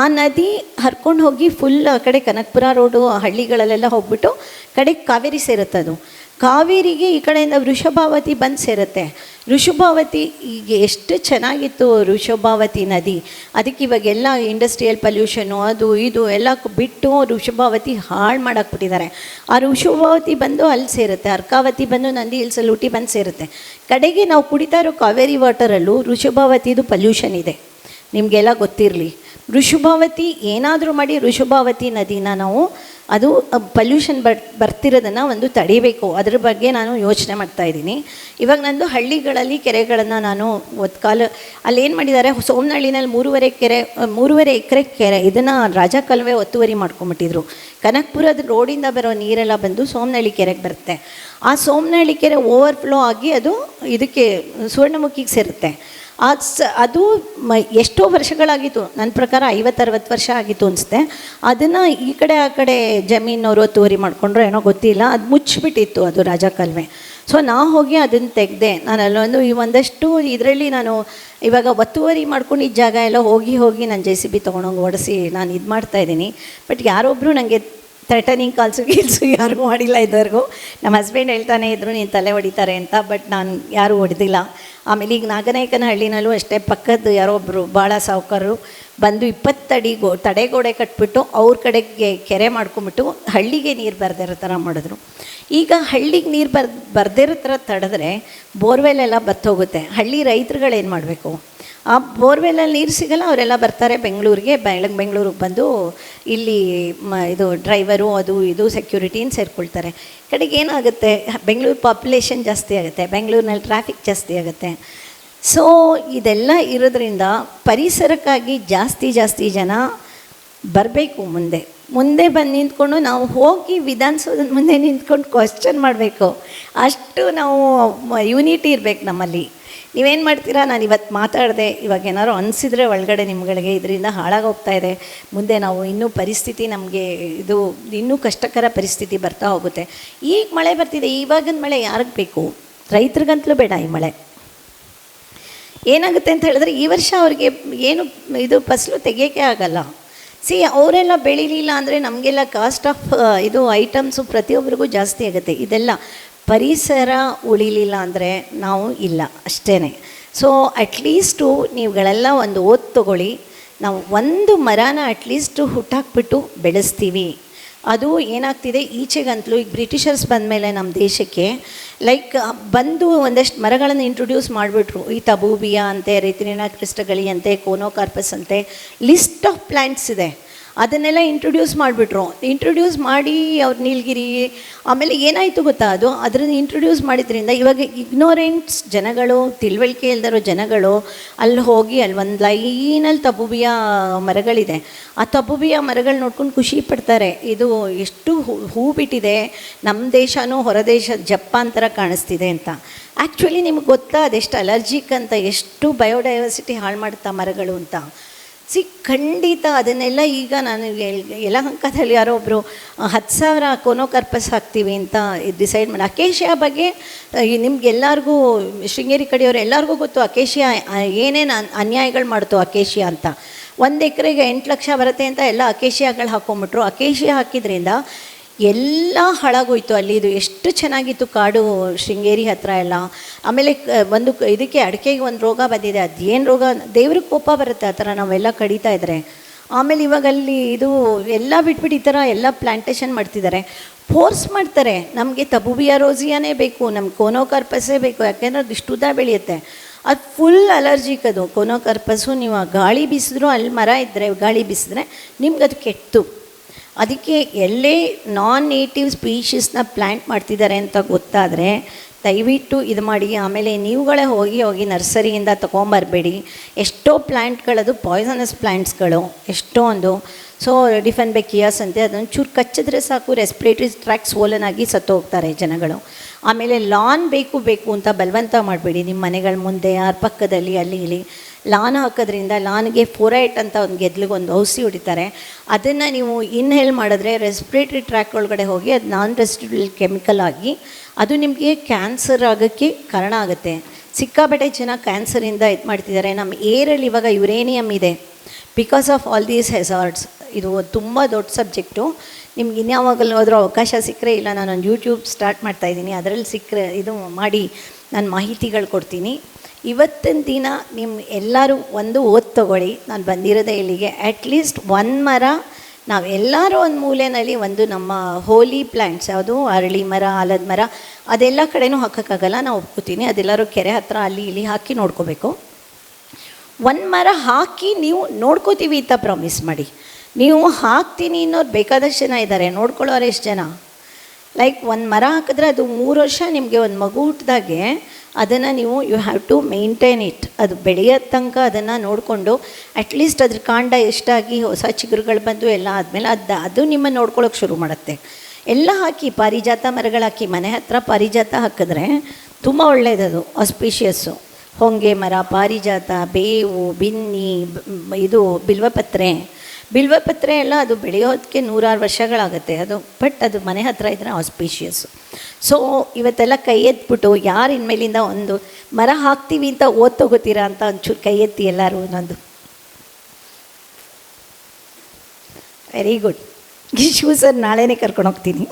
S1: ಆ ನದಿ ಹರ್ಕೊಂಡು ಹೋಗಿ ಫುಲ್ ಕಡೆ ಕನಕಪುರ ರೋಡು, ಹಳ್ಳಿಗಳಲ್ಲೆಲ್ಲ ಹೋಗ್ಬಿಟ್ಟು ಕಡೆಗೆ ಕಾವೇರಿ ಸೇರುತ್ತೆ ಅದು ಕಾವೇರಿಗೆ ಈ ಕಡೆಯಿಂದ ವೃಷಭಾವತಿ ಬಂದು ಸೇರುತ್ತೆ. ವೃಷಭಾವತಿ ಈಗ ಎಷ್ಟು ಚೆನ್ನಾಗಿತ್ತು ವೃಷಭಾವತಿ ನದಿ. ಅದಕ್ಕೆ ಇವಾಗೆಲ್ಲ ಇಂಡಸ್ಟ್ರಿಯಲ್ ಪಲ್ಯೂಷನು ಅದು ಇದು ಎಲ್ಲ ಬಿಟ್ಟು ವೃಷಭಾವತಿ ಹಾಳು ಮಾಡಾಕ್ಬಿಟ್ಟಿದ್ದಾರೆ. ಆ ಋಷಭಾವತಿ ಬಂದು ಅಲ್ಲಿ ಸೇರುತ್ತೆ. ಅರ್ಕಾವತಿ ಬಂದು ನಂದಿ ಹಿಲ್ಸಲ್ಲಿ ಊಟಿ ಬಂದು ಸೇರುತ್ತೆ. ಕಡೆಗೆ ನಾವು ಕುಡಿತಾ ಇರೋ ಕಾವೇರಿ ವಾಟರಲ್ಲೂ ವೃಷಭಾವತಿದು ಪಲ್ಯೂಷನ್ ಇದೆ. ನಿಮಗೆಲ್ಲ ಗೊತ್ತಿರಲಿ. ಋಷಭಾವತಿ ಏನಾದರೂ ಮಾಡಿ ಋಷಭಾವತಿ ನದಿನ ನಾವು ಅದು ಪಲ್ಯೂಷನ್ ಬರ್, ಬರ್ತಿರೋದನ್ನು ಒಂದು ತಡಿಬೇಕು. ಅದ್ರ ಬಗ್ಗೆ ನಾನು ಯೋಚನೆ ಮಾಡ್ತಾ ಇದ್ದೀನಿ. ಇವಾಗ ನಂದು ಹಳ್ಳಿಗಳಲ್ಲಿ ಕೆರೆಗಳನ್ನು ನಾನು ಒತ್ತ ಕಾಲ ಅಲ್ಲಿ ಏನು ಮಾಡಿದ್ದಾರೆ, ಸೋಮನಹಳ್ಳಿನಲ್ಲಿ ಮೂರುವರೆ ಕೆರೆ ಮೂರುವರೆ ಎಕರೆ ಕೆರೆ, ಇದನ್ನು ರಾಜ ಕಲ್ವೆ ಒತ್ತುವರಿ ಮಾಡ್ಕೊಂಬಿಟ್ಟಿದ್ರು. ಕನಕಪುರದ ರೋಡಿಂದ ಬರೋ ನೀರೆಲ್ಲ ಬಂದು ಸೋಮನಹಳ್ಳಿ ಕೆರೆಗೆ ಬರುತ್ತೆ. ಆ ಸೋಮನಹಳ್ಳಿ ಕೆರೆ ಓವರ್ಫ್ಲೋ ಆಗಿ ಅದು ಇದಕ್ಕೆ ಸುವರ್ಣಮುಖಿಗೆ ಸೇರುತ್ತೆ. ಆ ಸ, ಅದು ಮ, ಎಷ್ಟೋ ವರ್ಷಗಳಾಗಿತ್ತು. ನನ್ನ ಪ್ರಕಾರ ಐವತ್ತರವತ್ತು ವರ್ಷ ಆಗಿತ್ತು ಅನಿಸುತ್ತೆ. ಅದನ್ನು ಈ ಕಡೆ ಆ ಕಡೆ ಜಮೀನವರು ತೋರಿ ಮಾಡಿಕೊಂಡ್ರು ಏನೋ ಗೊತ್ತಿಲ್ಲ. ಅದು ಮುಚ್ಚಿಬಿಟ್ಟಿತ್ತು ಅದು ರಾಜ ಕಲ್ವೆ ಸೊ ನಾ ಹೋಗಿ ಅದನ್ನು ತೆಗೆದೆ. ನಾನು ಅಲ್ಲೊಂದು ಈ ಒಂದಷ್ಟು ಇದರಲ್ಲಿ ನಾನು ಇವಾಗ ಒತ್ತುವರಿ ಮಾಡ್ಕೊಂಡು ಈ ಜಾಗ ಎಲ್ಲ ಹೋಗಿ ಹೋಗಿ ನಾನು ಜೆ ಸಿ ಬಿ ತೊಗೊಂಡೋಗಿ ಓಡಿಸಿ ನಾನು ಇದು ಮಾಡ್ತಾಯಿದ್ದೀನಿ ಬಟ್ ಯಾರೊಬ್ಬರು ನನಗೆ ಥ್ರೆಟನಿಂಗ್ ಕಾಲ್ಸು ಗೀಲ್ಸು ಯಾರೂ ಮಾಡಿಲ್ಲ ಇದುವರೆಗೂ. ನಮ್ಮ ಹಸ್ಬೆಂಡ್ ಹೇಳ್ತಾನೆ, ಇದ್ರು ನೀನು ತಲೆ ಹೊಡಿತಾರೆ ಅಂತ. ಬಟ್ ನಾನು ಯಾರೂ ಹೊಡೆದಿಲ್ಲ. ಆಮೇಲೆ ಈಗ ನಾಗನಾಯಕನಹಳ್ಳಿನಲ್ಲೂ ಅಷ್ಟೇ, ಪಕ್ಕದ ಯಾರೋ ಒಬ್ಬರು ಭಾಳ ಸಾವುಕಾರರು ಬಂದು ಇಪ್ಪತ್ತಡಿ ಗೋ, ತಡೆಗೋಡೆ ಕಟ್ಬಿಟ್ಟು ಅವ್ರ ಕಡೆಗೆ ಕೆರೆ ಮಾಡ್ಕೊಂಬಿಟ್ಟು ಹಳ್ಳಿಗೆ ನೀರು ಬರ್ದಿರೋ ಥರ ಮಾಡಿದ್ರು. ಈಗ ಹಳ್ಳಿಗೆ ನೀರು ಬರ್ ಬರ್ದಿರೋ ಥರ ತಡೆದ್ರೆ ಬೋರ್ವೆಲ್ ಎಲ್ಲ ಬತ್ತೋಗುತ್ತೆ ಹಳ್ಳಿ ರೈತರುಗಳೇನು ಮಾಡಬೇಕು? ಆ ಬೋರ್ವೆಲಲ್ಲಿ ನೀರು ಸಿಗಲ್ಲ, ಅವರೆಲ್ಲ ಬರ್ತಾರೆ ಬೆಂಗಳೂರಿಗೆ. ಬೆಳಗ್ಗೆ ಬೆಂಗಳೂರಿಗೆ ಬಂದು ಇಲ್ಲಿ ಮ, ಇದು ಡ್ರೈವರು ಅದು ಇದು ಸೆಕ್ಯೂರಿಟಿನ ಸೇರ್ಕೊಳ್ತಾರೆ. ಕಡೆಗೆ ಏನಾಗುತ್ತೆ, ಬೆಂಗಳೂರು ಪಾಪ್ಯುಲೇಷನ್ ಜಾಸ್ತಿ ಆಗುತ್ತೆ, ಬೆಂಗಳೂರಿನಲ್ಲಿ ಟ್ರಾಫಿಕ್ ಜಾಸ್ತಿ ಆಗುತ್ತೆ. ಸೊ, ಇದೆಲ್ಲ ಇರೋದ್ರಿಂದ ಪರಿಸರಕ್ಕಾಗಿ ಜಾಸ್ತಿ ಜಾಸ್ತಿ ಜನ ಬರಬೇಕು ಮುಂದೆ. ಮುಂದೆ ಬಂದು ನಿಂತ್ಕೊಂಡು ನಾವು ಹೋಗಿ ವಿಧಾನಸೌಧದ ಮುಂದೆ ನಿಂತ್ಕೊಂಡು ಕ್ವಶನ್ ಮಾಡಬೇಕು. ಅಷ್ಟು ನಾವು ಯೂನಿಟಿ ಇರಬೇಕು ನಮ್ಮಲ್ಲಿ. ನೀವೇನು ಮಾಡ್ತೀರಾ? ನಾನು ಇವತ್ತು ಮಾತಾಡಿದೆ. ಇವಾಗ ಏನಾದ್ರು ಅನಿಸಿದ್ರೆ ಒಳಗಡೆ ನಿಮ್ಗಳಿಗೆ ಇದರಿಂದ ಹಾಳಾಗೋಗ್ತಾ ಇದೆ. ಮುಂದೆ ನಾವು ಇನ್ನೂ ಪರಿಸ್ಥಿತಿ ನಮಗೆ ಇದು ಇನ್ನೂ ಕಷ್ಟಕರ ಪರಿಸ್ಥಿತಿ ಬರ್ತಾ ಹೋಗುತ್ತೆ. ಈಗ ಮಳೆ ಬರ್ತಿದೆ. ಇವಾಗಿನ ಮಳೆ ಯಾರಿಗೆ ಬೇಕು? ರೈತರಿಗಂತಲೂ ಬೇಡ ಈ ಮಳೆ. ಏನಾಗುತ್ತೆ ಅಂತ ಹೇಳಿದ್ರೆ ಈ ವರ್ಷ ಅವ್ರಿಗೆ ಏನು ಇದು ಫಸಲು ತೆಗಿಯೋಕ್ಕೆ ಆಗಲ್ಲ. ಸಿ, ಅವರೆಲ್ಲ ಬೆಳಿಲಿಲ್ಲ ಅಂದರೆ ನಮಗೆಲ್ಲ ಕಾಸ್ಟ್ ಆಫ್ ಇದು ಐಟಮ್ಸು ಪ್ರತಿಯೊಬ್ಬರಿಗೂ ಜಾಸ್ತಿ ಆಗುತ್ತೆ. ಇದೆಲ್ಲ ಪರಿಸರ ಉಳಿಲಿಲ್ಲ ಅಂದರೆ ನಾವು ಇಲ್ಲ ಅಷ್ಟೇ ಸೊ ಅಟ್ಲೀಸ್ಟು ನೀವುಗಳೆಲ್ಲ ಒಂದು ಓದ್ ತಗೊಳ್ಳಿ. ನಾವು ಒಂದು ಮರನ ಅಟ್ಲೀಸ್ಟು ಹುಟ್ಟಾಕ್ಬಿಟ್ಟು ಬೆಳೆಸ್ತೀವಿ. ಅದು ಏನಾಗ್ತಿದೆ, ಈಚೆಗಂತಲೂ ಈಗ ಬ್ರಿಟಿಷರ್ಸ್ ಬಂದಮೇಲೆ ನಮ್ಮ ದೇಶಕ್ಕೆ ಲೈಕ್ ಬಂದು ಒಂದಷ್ಟು ಮರಗಳನ್ನು ಇಂಟ್ರೊಡ್ಯೂಸ್ ಮಾಡಿಬಿಟ್ರು. ಈ ತಬೂಬಿಯಾ ಅಂತೆ, ರಿತಿನಿನ ಕ್ರಿಸ್ಟಗಳಿ ಅಂತೆ, ಕೋನೋಕಾರ್ಪಸ್ ಅಂತೆ ಲಿಸ್ಟ್ ಆಫ್ ಪ್ಲ್ಯಾಂಟ್ಸ್ ಇದೆ. ಅದನ್ನೆಲ್ಲ ಇಂಟ್ರೊಡ್ಯೂಸ್ ಮಾಡಿಬಿಟ್ರು. ಇಂಟ್ರೊಡ್ಯೂಸ್ ಮಾಡಿ ಅವ್ರ ನೀಲಗಿರಿ, ಆಮೇಲೆ ಏನಾಯಿತು ಗೊತ್ತಾ ಅದು? ಅದನ್ನು ಇಂಟ್ರೊಡ್ಯೂಸ್ ಮಾಡಿದ್ರಿಂದ ಇವಾಗ ಇಗ್ನೋರೆಂಟ್ಸ್ ಜನಗಳು, ತಿಳುವಳಿಕೆ ಇಲ್ದಿರೋ ಜನಗಳು ಅಲ್ಲಿ ಹೋಗಿ ಅಲ್ಲಿ ಒಂದು ಲೈನಲ್ಲಿ ತಬುಬಿಯ ಮರಗಳಿದೆ. ಆ ತಬುಬಿಯ ಮರಗಳು ನೋಡ್ಕೊಂಡು ಖುಷಿ ಪಡ್ತಾರೆ. ಇದು ಎಷ್ಟು ಹೂ ಬಿಟ್ಟಿದೆ. ನಮ್ಮ ದೇಶನೂ ಹೊರ ದೇಶ ಜಪಾನ್ ಥರ ಕಾಣಿಸ್ತಿದೆ ಅಂತ. ಆ್ಯಕ್ಚುಲಿ ನಿಮ್ಗೆ ಗೊತ್ತಾ ಅದೆಷ್ಟು ಅಲರ್ಜಿಕ್ ಅಂತ, ಎಷ್ಟು ಬಯೋಡೈವರ್ಸಿಟಿ ಹಾಳು ಮಾಡುತ್ತಾ ಮರಗಳು ಅಂತ. ಸಿ, ಖಂಡಿತ ಅದನ್ನೆಲ್ಲ ಈಗ ನಾನು ಎಲ್ಲ ಯಲಹಂಕದಲ್ಲಿ ಯಾರೋ ಒಬ್ಬರು ಹತ್ತು ಸಾವಿರ ಕೋನೋಕರ್ಪಸ್ ಹಾಕ್ತೀವಿ ಅಂತ ಡಿಸೈಡ್ ಮಾಡಿ, ಅಕೇಶಿಯಾ ಬಗ್ಗೆ ನಿಮ್ಗೆಲ್ಲರಿಗೂ ಶೃಂಗೇರಿ ಕಡೆಯವರು ಎಲ್ಲರಿಗೂ ಗೊತ್ತು, ಅಕೇಶಿಯಾ ಏನೇನು ಅನ್ಯಾಯಗಳು ಮಾಡ್ತು ಅಕೇಶಿಯಾ ಅಂತ. ಒಂದು ಎಕರೆಗೆ ಎಂಟು ಲಕ್ಷ ಬರುತ್ತೆ ಅಂತ ಎಲ್ಲ ಅಕೇಶಿಯಾಗಳು ಹಾಕ್ಕೊಂಬಿಟ್ರು ಅಕೇಶಿಯಾ ಹಾಕಿದ್ರಿಂದ ಎಲ್ಲ ಹಾಳಾಗೋಯ್ತು ಅಲ್ಲಿ. ಇದು ಎಷ್ಟು ಚೆನ್ನಾಗಿತ್ತು ಕಾಡು ಶೃಂಗೇರಿ ಹತ್ರ ಎಲ್ಲ. ಆಮೇಲೆ ಒಂದು ಇದಕ್ಕೆ ಅಡಿಕೆಗೆ ಒಂದು ರೋಗ ಬಂದಿದೆ. ಅದೇನು ರೋಗ? ದೇವ್ರಿಗೆ ಕೋಪ ಬರುತ್ತೆ ಆ ಥರ ನಾವೆಲ್ಲ ಕಡಿತಾ ಇದ್ದರೆ ಆಮೇಲೆ ಇವಾಗ ಅಲ್ಲಿ ಇದು ಎಲ್ಲ ಬಿಟ್ಬಿಟ್ಟು ಈ ಥರ ಎಲ್ಲ ಪ್ಲ್ಯಾಂಟೇಷನ್ ಮಾಡ್ತಿದ್ದಾರೆ. ಫೋರ್ಸ್ ಮಾಡ್ತಾರೆ. ನಮಗೆ ತಬುಬಿಯ ರೋಸಿಯಾನೇ ಬೇಕು. ನಮ್ಗೆ ಕೋನೋಕಾರ್ಪಸ್ಸೇ ಬೇಕು. ಯಾಕೆಂದ್ರೆ ಅದು ಇಷ್ಟು ಉದ್ದ ಬೆಳೆಯುತ್ತೆ. ಅದು ಫುಲ್ ಅಲರ್ಜಿಕ್ ಅದು. ಕೋನೋಕಾರ್ಪಸ್ಸು ನೀವು ಆ ಗಾಳಿ ಬೀಸಿದ್ರು ಅಲ್ಲಿ ಮರ ಇದ್ದರೆ ಗಾಳಿ ಬೀಸಿದ್ರೆ ನಿಮ್ಗೆ ಅದು ಕೆಟ್ಟು. ಅದಕ್ಕೆ ಎಲ್ಲೇ ನಾನ್ ನೇಟಿವ್ ಸ್ಪೀಷೀಸ್ನ ಪ್ಲ್ಯಾಂಟ್ ಮಾಡ್ತಿದ್ದಾರೆ ಅಂತ ಗೊತ್ತಾದರೆ, ದಯವಿಟ್ಟು ಇದು ಮಾಡಿ. ಆಮೇಲೆ ನೀವುಗಳೇ ಹೋಗಿ ಹೋಗಿ ನರ್ಸರಿಯಿಂದ ತೊಗೊಂಬರ್ಬೇಡಿ. ಎಷ್ಟೋ ಪ್ಲ್ಯಾಂಟ್ಗಳದು ಪಾಯ್ಸನಸ್ ಪ್ಲ್ಯಾಂಟ್ಸ್ಗಳು ಎಷ್ಟೊಂದು ಸೊ ಡಿಫೆನ್ ಬೆಕಿಯಾಸ್ ಅಂತೆ ಅದನ್ನು ಚೂರು ಕಚ್ಚಿದ್ರೆ ಸಾಕು. ರೆಸ್ಪಿರೇಟರಿ ಟ್ರ್ಯಾಕ್ ಸ್ವೋಲನ್ ಆಗಿ ಸತ್ತು ಹೋಗ್ತಾರೆ ಜನಗಳು. ಆಮೇಲೆ ಲಾನ್ ಬೇಕು ಬೇಕು ಅಂತ ಬಲವಂತ ಮಾಡಬೇಡಿ. ನಿಮ್ಮ ಮನೆಗಳ ಮುಂದೆ, ಯಾರ ಪಕ್ಕದಲ್ಲಿ, ಅಲ್ಲಿ, ಇಲ್ಲಿ. ಲಾನ್ ಹಾಕೋದ್ರಿಂದ ಲಾನ್ಗೆ ಫೋರೈಟ್ ಅಂತ ಒಂದು ಗೆದ್ಲಿಗೆ ಒಂದು ಔಷಧಿ ಹೊಡಿತಾರೆ. ಅದನ್ನು ನೀವು ಇನ್ಹೇಲ್ ಮಾಡಿದ್ರೆ ರೆಸ್ಪಿರೇಟರಿ ಟ್ರ್ಯಾಕ್ ಒಳಗಡೆ ಹೋಗಿ ಅದು ನಾನ್ ರೆಸ್ಟಿಬಲ್ ಕೆಮಿಕಲ್ ಆಗಿ ಅದು ನಿಮಗೆ ಕ್ಯಾನ್ಸರ್ ಆಗೋಕ್ಕೆ ಕಾರಣ ಆಗುತ್ತೆ. ಸಿಕ್ಕಾಪಟ್ಟೆ ಜನ ಕ್ಯಾನ್ಸರಿಂದ ಇದು ಮಾಡ್ತಿದ್ದಾರೆ. ನಮ್ಮ ಏರಲ್ಲಿ ಇವಾಗ ಯುರೇನಿಯಮ್ ಇದೆ. Because of all these hazards ಇದು ತುಂಬ ದೊಡ್ಡ ಸಬ್ಜೆಕ್ಟು ನಿಮ್ಗೆ ಇನ್ಯಾವಾಗಲೂ ಅದರ ಅವಕಾಶ ಸಿಕ್ಕರೆ ಇಲ್ಲ, ನಾನೊಂದು ಯೂಟ್ಯೂಬ್ ಸ್ಟಾರ್ಟ್ ಮಾಡ್ತಾಯಿದ್ದೀನಿ ಅದರಲ್ಲಿ ಸಿಕ್ಕರೆ ಇದು ಮಾಡಿ ನಾನು ಮಾಹಿತಿಗಳು ಕೊಡ್ತೀನಿ. ಇವತ್ತಿನ ದಿನ ನಿಮ್ಮ ಎಲ್ಲರೂ ಒಂದು ಓದ್ ತಗೊಳ್ಳಿ. ನಾನು ಬಂದಿರೋದೇ ಇಲ್ಲಿಗೆ. ಅಟ್ಲೀಸ್ಟ್ ಒಂದು ಮರ, ನಾವು ಎಲ್ಲರೂ ಒಂದು ಮೂಲೆಯಲ್ಲಿ ಒಂದು ನಮ್ಮ ಹೋಲಿ ಪ್ಲ್ಯಾಂಟ್ಸ್ ಯಾವುದು? ಅರಳಿ ಮರ, ಆಲದ ಮರ, ಅದೆಲ್ಲ ಕಡೆನೂ ಹಾಕೋಕ್ಕಾಗಲ್ಲ. ನಾನು ಒಪ್ಕೋತೀನಿ. ಅದೆಲ್ಲರೂ ಕೆರೆ ಹತ್ರ ಅಲ್ಲಿ ಇಲ್ಲಿ ಹಾಕಿ ನೋಡ್ಕೋಬೇಕು. ಒಂದು ಮರ ಹಾಕಿ ನೀವು ನೋಡ್ಕೋತೀವಿ ಅಂತ ಪ್ರಾಮಿಸ್ ಮಾಡಿ. ನೀವು ಹಾಕ್ತೀನಿ ಅನ್ನೋರು ಬೇಕಾದಷ್ಟು ಜನ ಇದ್ದಾರೆ ನೋಡ್ಕೊಳ್ಳೋರು ಎಷ್ಟು ಜನ? ಲೈಕ್ ಒಂದು ಮರ ಹಾಕಿದ್ರೆ ಅದು ಮೂರು ವರ್ಷ ನಿಮಗೆ ಒಂದು ಮಗು ಹುಟ್ಟಿದಾಗೆ ಅದನ್ನು ನೀವು you have to maintain it ಅದು ಬೆಳೆಯೋ ತನಕ ಅದನ್ನು ನೋಡಿಕೊಂಡು ಅಟ್ಲೀಸ್ಟ್ ಅದ್ರ ಕಾಂಡ ಎಷ್ಟಾಗಿ ಹೊಸ ಚಿಗುರುಗಳು ಬಂದು ಎಲ್ಲ ಆದಮೇಲೆ ಅದು ಅದು ನಿಮ್ಮನ್ನು ನೋಡ್ಕೊಳ್ಳೋಕೆ ಶುರು ಮಾಡುತ್ತೆ. ಎಲ್ಲ ಹಾಕಿ, ಪಾರಿಜಾತ ಮರಗಳು ಮನೆ ಹತ್ರ ಪಾರಿಜಾತ ಹಾಕಿದ್ರೆ ತುಂಬ ಒಳ್ಳೆಯದದು ಆಸ್ಪೀಷಿಯಸ್ಸು ಹೊಂಗೆ ಮರ, ಪಾರಿಜಾತ, ಬೇವು, ಬಿನ್ನಿ ಇದು, ಬಿಲ್ವಪತ್ರೆ. ಬಿಲ್ವಪತ್ರೆ ಎಲ್ಲ ಅದು ಬೆಳೆಯೋದಕ್ಕೆ ನೂರಾರು ವರ್ಷಗಳಾಗುತ್ತೆ. ಅದು, ಬಟ್ ಅದು ಮನೆ ಹತ್ರ ಇದ್ದರೆ ಆಸ್ಪೀಷಿಯಸ್ಸು ಸೊ ಇವತ್ತೆಲ್ಲ ಕೈ ಎತ್ಬಿಟ್ಟು ಯಾರು ಇನ್ಮೇಲಿಂದ ಒಂದು ಮರ ಹಾಕ್ತೀವಿ ಅಂತ ಓದ್ ತಗೋತೀರಾ ಅಂತ ಒಂಚೂರು ಕೈ ಎತ್ತಿ ಎಲ್ಲರೂ ಒಂದೊಂದು. ವೆರಿ ಗುಡ್ ಈ ಸರ್ ನಾಳೆನೇ ಕರ್ಕೊಂಡು ಹೋಗ್ತೀನಿ.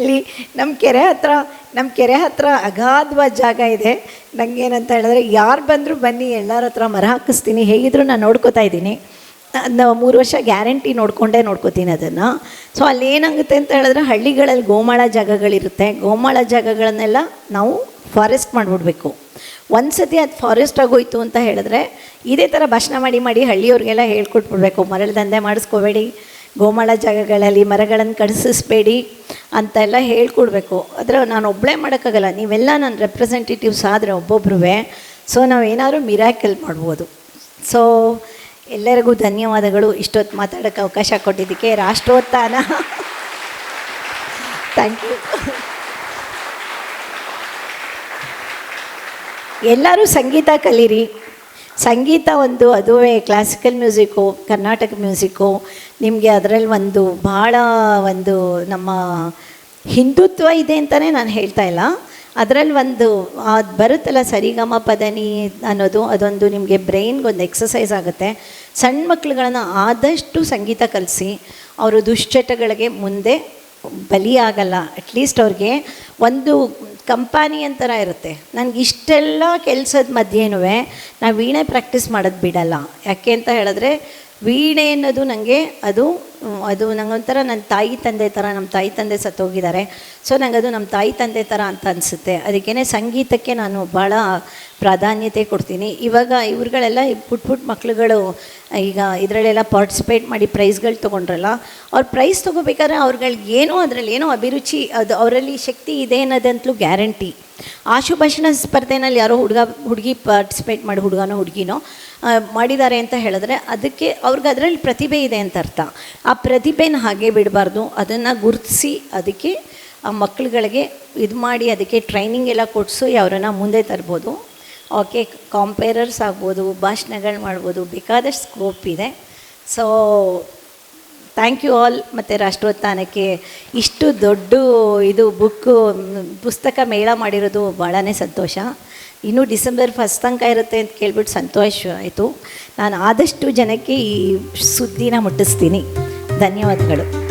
S1: ಇಲ್ಲಿ ನಮ್ಮ ಕೆರೆ ಹತ್ರ ನಮ್ಮ ಕೆರೆ ಹತ್ರ ಅಗಾಧವಾದ ಜಾಗ ಇದೆ. ನನಗೇನಂತ ಹೇಳಿದ್ರೆ ಯಾರು ಬಂದರೂ ಬನ್ನಿ, ಎಲ್ಲರ ಹತ್ರ ಮರ ಹಾಕಿಸ್ತೀನಿ. ಹೇಗಿದ್ರು ನಾನು ನೋಡ್ಕೋತಾ ಇದ್ದೀನಿ. ನಾವು ಮೂರು ವರ್ಷ ಗ್ಯಾರಂಟಿ ನೋಡಿಕೊಂಡೇ ನೋಡ್ಕೋತೀನಿ ಅದನ್ನು. ಸೊ ಅಲ್ಲಿ ಏನಾಗುತ್ತೆ ಅಂತ ಹೇಳಿದ್ರೆ ಹಳ್ಳಿಗಳಲ್ಲಿ ಗೋಮಾಳ ಜಾಗಗಳಿರುತ್ತೆ. ಗೋಮಾಳ ಜಾಗಗಳನ್ನೆಲ್ಲ ನಾವು ಫಾರೆಸ್ಟ್ ಮಾಡಿಬಿಡ್ಬೇಕು. ಒಂದು ಸತಿ ಅದು ಫಾರೆಸ್ಟ್ ಆಗೋಯ್ತು ಅಂತ ಹೇಳಿದ್ರೆ ಇದೇ ಥರ ಭಾಷಣ ಮಾಡಿ ಮಾಡಿ ಹಳ್ಳಿಯವ್ರಿಗೆಲ್ಲ ಹೇಳ್ಕೊಟ್ಬಿಡ್ಬೇಕು. ಮರಳ ದಂಧೆ ಮಾಡಿಸ್ಕೋಬೇಡಿ, ಗೋಮಾಳ ಜಾಗಗಳಲ್ಲಿ ಮರಗಳನ್ನು ಕಡಿಸಿಸ್ಬೇಡಿ ಅಂತೆಲ್ಲ ಹೇಳ್ಕೊಡ್ಬೇಕು. ಆದರೆ ನಾನು ಒಬ್ಬಳೇ ಮಾಡೋಕ್ಕಾಗಲ್ಲ. ನೀವೆಲ್ಲ ನನ್ನ ರೆಪ್ರೆಸೆಂಟೇಟಿವ್ಸ್ ಆದರೆ ಒಬ್ಬೊಬ್ರು ಸೊ ನಾವು ಏನಾದರೂ ಮಿರಾಕಲ್ ಮಾಡ್ಬೋದು. ಸೊ ಎಲ್ಲರಿಗೂ ಧನ್ಯವಾದಗಳು. ಇಷ್ಟೊತ್ತು ಮಾತಾಡೋಕ್ಕೆ ಅವಕಾಶ ಕೊಟ್ಟಿದ್ದಕ್ಕೆ ರಾಷ್ಟ್ರೋತ್ಥಾನ. ಥ್ಯಾಂಕ್ ಯು ಎಲ್ಲರೂ ಸಂಗೀತ ಕಲೀರಿ. ಸಂಗೀತ ಒಂದು ಅದುವೇ ಕ್ಲಾಸಿಕಲ್ ಮ್ಯೂಸಿಕ್ಕು ಕರ್ನಾಟಕ ಮ್ಯೂಸಿಕ್ಕು ನಿಮಗೆ ಅದರಲ್ಲಿ ಒಂದು ಭಾಳ ಒಂದು ನಮ್ಮ ಹಿಂದುತ್ವ ಇದೆ ಅಂತಲೇ ನಾನು ಹೇಳ್ತಾ ಇಲ್ಲ. ಅದರಲ್ಲಿ ಒಂದು ಅದು ಬರುತ್ತಲ್ಲ ಸರಿಗಮ ಪದನಿ ಅನ್ನೋದು, ಅದೊಂದು ನಿಮಗೆ ಬ್ರೈನ್ಗೊಂದು ಎಕ್ಸಸೈಸ್ ಆಗುತ್ತೆ. ಸಣ್ಣ ಮಕ್ಕಳುಗಳನ್ನು ಆದಷ್ಟು ಸಂಗೀತ ಕಲಿಸಿ, ಅವರು ದುಶ್ಚಟಗಳಿಗೆ ಮುಂದೆ ಬಲಿಯಾಗಲ್ಲ. ಅಟ್ಲೀಸ್ಟ್ ಅವ್ರಿಗೆ ಒಂದು ಕಂಪಾನಿ ಅಂತರ ಇರುತ್ತೆ. ನನಗೆ ಇಷ್ಟೆಲ್ಲ ಕೆಲಸದ ಮಧ್ಯೆನೂ ನಾವು ವೀಣೆ ಪ್ರಾಕ್ಟೀಸ್ ಮಾಡೋದು ಬಿಡಲ್ಲ. ಯಾಕೆ ಅಂತ ಹೇಳಿದ್ರೆ ವೀಣೆ ಅನ್ನೋದು ನನಗೆ ಅದು ಅದು ನಂಗೊಂಥರ ನನ್ನ ತಾಯಿ ತಂದೆ ಥರ ನಮ್ಮ ತಾಯಿ ತಂದೆ ಸತ್ತೋಗಿದ್ದಾರೆ. ಸೊ ನನಗೆ ಅದು ನಮ್ಮ ತಾಯಿ ತಂದೆ ಥರ ಅಂತ ಅನಿಸುತ್ತೆ. ಅದಕ್ಕೇ ಸಂಗೀತಕ್ಕೆ ನಾನು ಭಾಳ ಪ್ರಾಧಾನ್ಯತೆ ಕೊಡ್ತೀನಿ. ಇವಾಗ ಇವ್ರುಗಳೆಲ್ಲ ಪುಟ್ ಪುಟ್ ಮಕ್ಳುಗಳು, ಈಗ ಇದರಲ್ಲೆಲ್ಲ ಪಾರ್ಟಿಸಿಪೇಟ್ ಮಾಡಿ ಪ್ರೈಸ್ಗಳು ತೊಗೊಂಡ್ರಲ್ಲ, ಅವ್ರು ಪ್ರೈಸ್ ತೊಗೋಬೇಕಾದ್ರೆ ಅವ್ರುಗಳಿಗೆ ಏನೋ ಅದರಲ್ಲಿ ಏನೋ ಅಭಿರುಚಿ, ಅದು ಅವರಲ್ಲಿ ಶಕ್ತಿ ಇದೆ ಅನ್ನೋದಂತಲೂ ಗ್ಯಾರಂಟಿ ಆಶುಭಾಷಣ ಸ್ಪರ್ಧೆನಲ್ಲಿ ಯಾರೋ ಹುಡುಗ, ಹುಡುಗಿ ಪಾರ್ಟಿಸಿಪೇಟ್ ಮಾಡಿ, ಹುಡುಗನೋ, ಹುಡುಗಿನೋ ಮಾಡಿದ್ದಾರೆ ಅಂತ ಹೇಳಿದ್ರೆ ಅದಕ್ಕೆ ಅವ್ರಿಗೆ ಅದರಲ್ಲಿ ಪ್ರತಿಭೆ ಇದೆ ಅಂತ ಅರ್ಥ. ಆ ಪ್ರತಿಭೆನ ಹಾಗೆ ಬಿಡಬಾರ್ದು. ಅದನ್ನು ಗುರುತಿಸಿ ಅದಕ್ಕೆ ಆ ಮಕ್ಕಳುಗಳಿಗೆ ಇದು ಮಾಡಿ ಅದಕ್ಕೆ ಟ್ರೈನಿಂಗ್ ಎಲ್ಲ ಕೊಡಿಸು ಅವರನ್ನು ಮುಂದೆ ತರ್ಬೋದು. ಓಕೆ ಕಾಂಪೇರರ್ಸ್ ಆಗ್ಬೋದು, ಭಾಷಣಗಳು ಮಾಡ್ಬೋದು, ಬೇಕಾದಷ್ಟು ಸ್ಕೋಪ್ ಇದೆ. ಸೊ ಥ್ಯಾಂಕ್ ಯು ಆಲ್ ಮತ್ತು ರಾಷ್ಟ್ರೋತ್ಥಾನಕ್ಕೆ ಇಷ್ಟು ದೊಡ್ಡ ಇದು ಬುಕ್ಕು ಪುಸ್ತಕ ಮೇಳ ಮಾಡಿರೋದು ಭಾಳನೇ ಸಂತೋಷ. ಇನ್ನೂ ಡಿಸೆಂಬರ್ ಫಸ್ಟ್ ತನಕ ಇರುತ್ತೆ ಅಂತ ಕೇಳ್ಬಿಟ್ಟು ಸಂತೋಷ ಆಯಿತು. ನಾನು ಆದಷ್ಟು ಜನಕ್ಕೆ ಈ ಸುದ್ದಿನ ಮುಟ್ಟಿಸ್ತೀನಿ. ಧನ್ಯವಾದಗಳು.